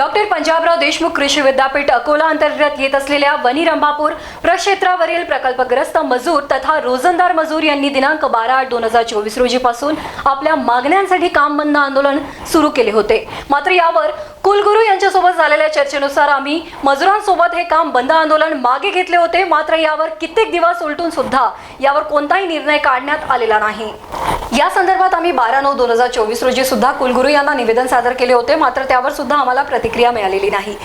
Doctor Panjabrao Deshmukh कृषी विद्यापीठ अकोला अंतर्गत येत असलेल्या वनी रंभापूर प्रक्षेत्रावरील प्रकल्पग्रस्त मजूर तथा रोजंदार मजूर यांनी दिनांक बारा आठ दोन हजार चोवीस रोजीपासून आपल्या मागण्यांसाठी काम बंद आंदोलन सुरू केले होते. मात्र यावर कुलगुरू यांच्यासोबत झालेल्या चर्चेनुसार आम्ही मजुरांसोबत हे काम बंद आंदोलन मागे घेतले होते. मात्र यावर कित्येक दिवस उलटून सुद्धा यावर कोणताही निर्णय काढण्यात आलेला नाही. या संदर्भात आम्ही बारा नऊ दोन हजार चोवीस रोजी सुद्धा कुलगुरू यांना निवेदन सादर केले होते. मात्र त्यावर सुद्धा आम्हाला प्रतिक्रिया मिळालेली नाही.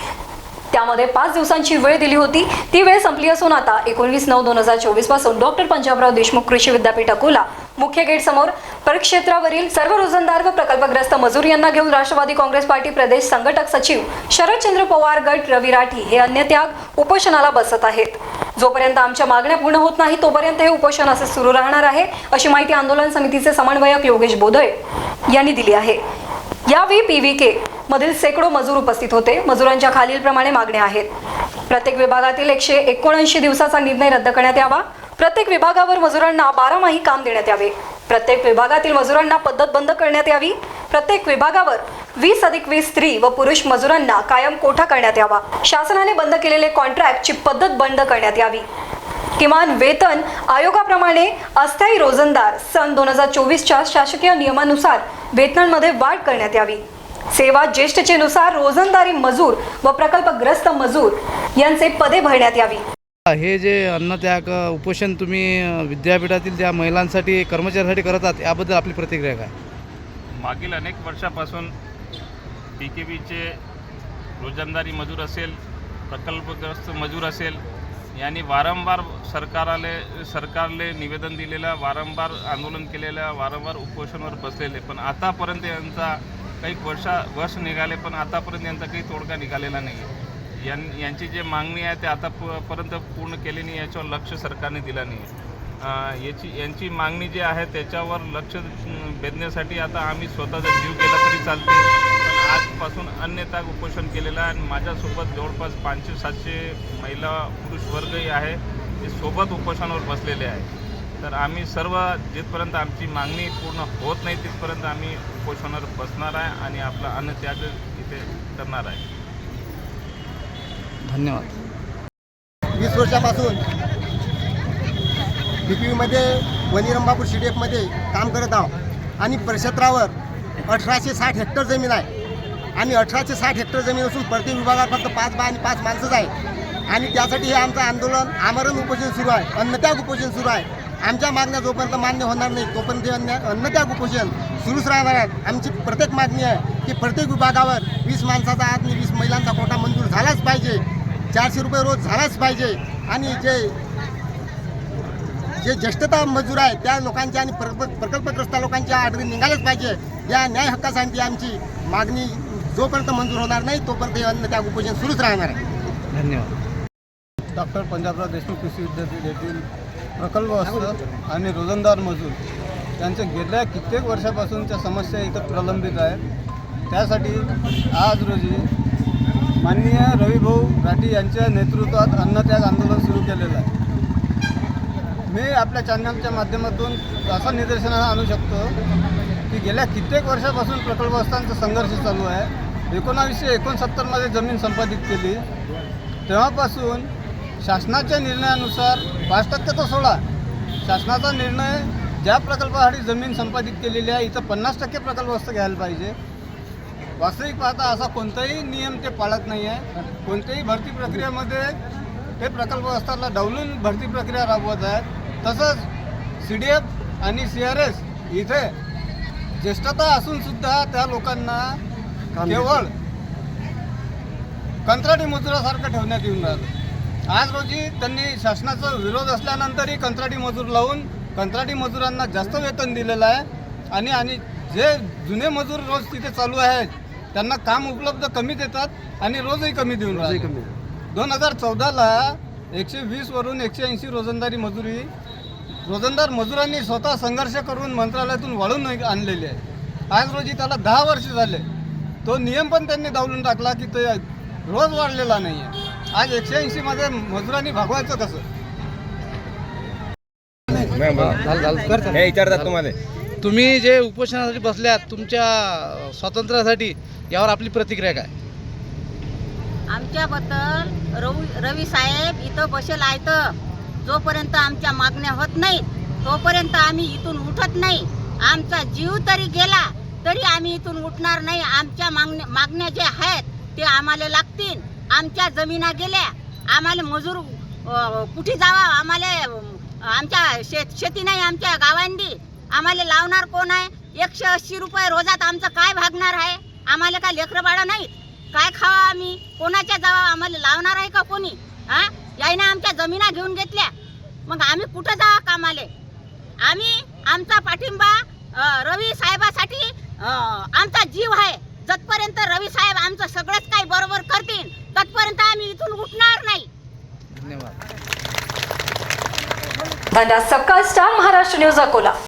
त्यामध्ये पाच दिवसांची वेळ दिली होती. ती वेळ संपली असून आता एकोणवीस नऊ दोन हजार चोवीसपासून डॉक्टर पंजाबराव देशमुख कृषी विद्यापीठ अकोला मुख्य गेट समोर परिक्षेत्रावरील सर्व रोजंदार व प्रकल्पग्रस्त मजूर यांना घेऊन राष्ट्रवादी काँग्रेस पार्टी प्रदेश संघटक सचिव शरदचंद्र पवार गट रवी राठी हे अन्य त्याग उपोषणाला बसत आहेत. जोपर्यंत आमच्या मागण्या पूर्ण होत नाही तोपर्यंत हे उपोषण असे सुरू राहणार आहे अशी माहिती आंदोलन समितीचे समन्वयक योगेश बोधळे यांनी दिली आहे. यावेळी पी व्ही के मधील शेकडो मजूर उपस्थित होते. मजुरांच्या खालीलप्रमाणे मागण्या आहेत. प्रत्येक विभागातील एकशे एकोणऐंशी दिवसाचा निर्णय रद्द करण्यात यावा. प्रत्येक विभागावर मजुरांना बारामाही काम देण्यात यावे. प्रत्येक विभागातील मजुरांना पद्धत बंद करण्यात यावी. प्रत्येक विभागावर वीस अधिक वीस स्त्री व पुरुष मजुरांना कायम कोठा करण्यात यावा. शासनाने बंद केलेले कॉन्ट्रॅक्टची पद्धत बंद करण्यात यावी. किमान वेतन आयोगाप्रमाणे अस्थायी रोजंदार सन दोन हजार चोवीसच्या शासकीय नियमानुसार वेतनांमध्ये वाढ करण्यात यावी. सेवा ज्येष्ठतेनुसार रोजंदारी मजूर व प्रकल्पग्रस्त मजूर यांचे पदे भरण्यात यावी. हे जे अन्नत्याग उपोषण तुम्ही विद्यापीठातील ज्या महिलांसाठी कर्मचाऱ्यांसाठी आहात याबद्दल आपली प्रतिक्रिया काय? मागील अनेक वर्षापासून पी के बीचे रोजंदारी मजूर असेल प्रकल्पग्रस्त मजूर असेल यांनी वारंवार सरकाराले सरकारले निवेदन दिलेलं वारंवार आंदोलन केलेलं वारंवार उपोषणावर बसलेले. पण आतापर्यंत यांचा काही वर्षा वर्ष निघाले पण आतापर्यंत यांचा काही तोडगा निघालेला नाही आहे यां यांची जे मागणी आहे ते आतापर्यंत पूर्ण केली नाही याच्यावर लक्ष सरकारने दिलं नाही. याची यांची मागणी जी आहे त्याच्यावर लक्ष भेदण्यासाठी आता आम्ही स्वतःचा जीव केला तरी चालते पण आजपासून अन्यथा उपोषण केलेलं आहे आणि माझ्यासोबत जवळपास पाचशे सातशे महिला पुरुष वर्गही आहे ते सोबत उपोषणावर बसलेले आहे तर आम्ही सर्व जिथपर्यंत आमची मागणी पूर्ण होत नाही तिथपर्यंत आम्ही उपोषणावर बसणार आहे आणि आपला अन्नत्याग इथे करणार आहे. धन्यवाद. वीस वर्षापासून बी पी वीमध्ये वनीरंबापूर सी डी एफमध्ये काम करत आहोत. आणि परिक्षेत्रावर अठराशे साठ हेक्टर जमीन आहे. आणि अठराशे साठ हेक्टर जमीन असून प्रत्येक विभागात फक्त पाच बा आणि पाच माणसंच आहे आणि त्यासाठी हे आमचं आंदोलन आमरण उपोषण सुरू आहे. अन्नत्याग उपोषण सुरू आहे. आमच्या मागण्या जोपर्यंत मान्य होणार नाही तोपर्यंत हे अन्य अन्नत्याग उपोषण सुरूच राहणार आहे. आमची प्रत्येक मागणी आहे की प्रत्येक विभागावर वीस माणसाचा आत आणि वीस महिलांचा कोटा मंजूर झालाच पाहिजे. चारशे रुपये रोज झालाच पाहिजे. आणि जे जे ज्येष्ठता मजूर आहे त्या लोकांच्या आणि प्रकल्प प्रकल्पग्रस्त लोकांच्या आडवी निघालेच पाहिजे. या न्याय हक्कासाठी आमची मागणी जोपर्यंत मंजूर होणार नाही तोपर्यंत हे अन्न त्या उपोषण सुरूच राहणार आहे. धन्यवाद. डॉक्टर पंजाबराव देशमुख कृषी विद्यापीठ येथील प्रकल्पग्रस्त आणि रोजंदार मजूर यांच्या गेल्या कित्येक वर्षापासूनच्या समस्या इथं प्रलंबित आहेत. त्यासाठी आज रोजी माननीय रविभाऊ राठी यांच्या नेतृत्वात अन्नत्याग आंदोलन सुरू केलेलं आहे. मी आपल्या चॅनलच्या माध्यमातून असं निदर्शनाला आणू शकतो की गेल्या कित्येक वर्षापासून प्रकल्पग्रस्तांचा संघर्ष चालू आहे. एकोणावीसशे एकोणसत्तरमध्ये जमीन संपादित केली. तेव्हापासून शासनाच्या निर्णयानुसार पाच टक्के तर सोडा. शासनाचा निर्णय ज्या प्रकल्पासाठी जमीन संपादित केलेली आहे इथं पन्नास टक्के प्रकल्पग्रस्त घ्यायला पाहिजे. वास्तविक पाहता असा कोणताही नियम ते पाळत नाही आहे कोणत्याही भरती प्रक्रियेमध्ये ते प्रकल्पग्रस्ताला डावलून भरती प्रक्रिया राबवत आहेत. तसंच सी डी एफ आणि सी आर एस इथे ज्येष्ठता असून सुद्धा त्या लोकांना केवळ कंत्राटी मजुरासारखं ठेवण्यात येऊन राहिलं. आज रोजी त्यांनी शासनाचा विरोध असल्यानंतरही कंत्राटी मजूर लावून कंत्राटी मजुरांना जास्त वेतन दिलेलं आहे. आणि आणि जे जुने मजूर रोज तिथे चालू आहेत त्यांना काम उपलब्ध कमी देतात आणि रोजही कमी देऊन राहिले दोन हजार चौदाला एकशे वीसवरून एकशे ऐंशी रोजंदारी मजुरी रोजंदार मजुरांनी स्वतः संघर्ष करून मंत्रालयातून वाढून आणलेली आहे. आज रोजी त्याला दहा वर्ष झाले. तो नियम पण त्यांनी डावलून टाकला की ते रोज वाढलेला नाही आहे आज एकशे ऐंशीमध्ये मजुरांनी भागवायचं कसं? झालं झालं कर चालू. हे विचारतात तुम्हाला. तुम्ही जे उपोषणासाठी बसल्यात तुमच्या स्वातंत्र्यासाठी यावर आपली प्रतिक्रिया काय? आमच्याबद्दल रवी रवी साहेब इथं बसेल आहेत जोपर्यंत आमच्या मागण्या होत नाहीत तोपर्यंत आम्ही इथून उठत नाही. आमचा जीव तरी गेला तरी आम्ही इथून उठणार नाही. आमच्या मागण्या मागण्या जे आहेत ते आम्हाला लागतील. आमच्या जमिना गेल्या आम्हाला मजूर कुठे जावा आम्हाला आमच्या शेत शेती नाही आमच्या गावांनी. आम्हाला लावणार कोण आहे एकशे अस्सी रुपये रोजात आमचं काय भागणार आहे आम्हाला काय लेकरं बाळा नाहीत काय खावा आम्ही कोणाच्या जावा आम्हाला लावणार आहे का कोणी हा यायनं आमच्या जमिना घेऊन घेतल्या मग आम्ही कुठं जावा कामाले आम्ही आमचा पाठिंबा रवी साहेबासाठी आमचा जीव आहे जतपर्यंत रवी साहेब आमचं सगळंच काही बरोबर करतील तत्पर्यंत आम्ही इथून उठणार नाही धन्यवाद सबका स्टार महाराष्ट्र न्यूज अकोला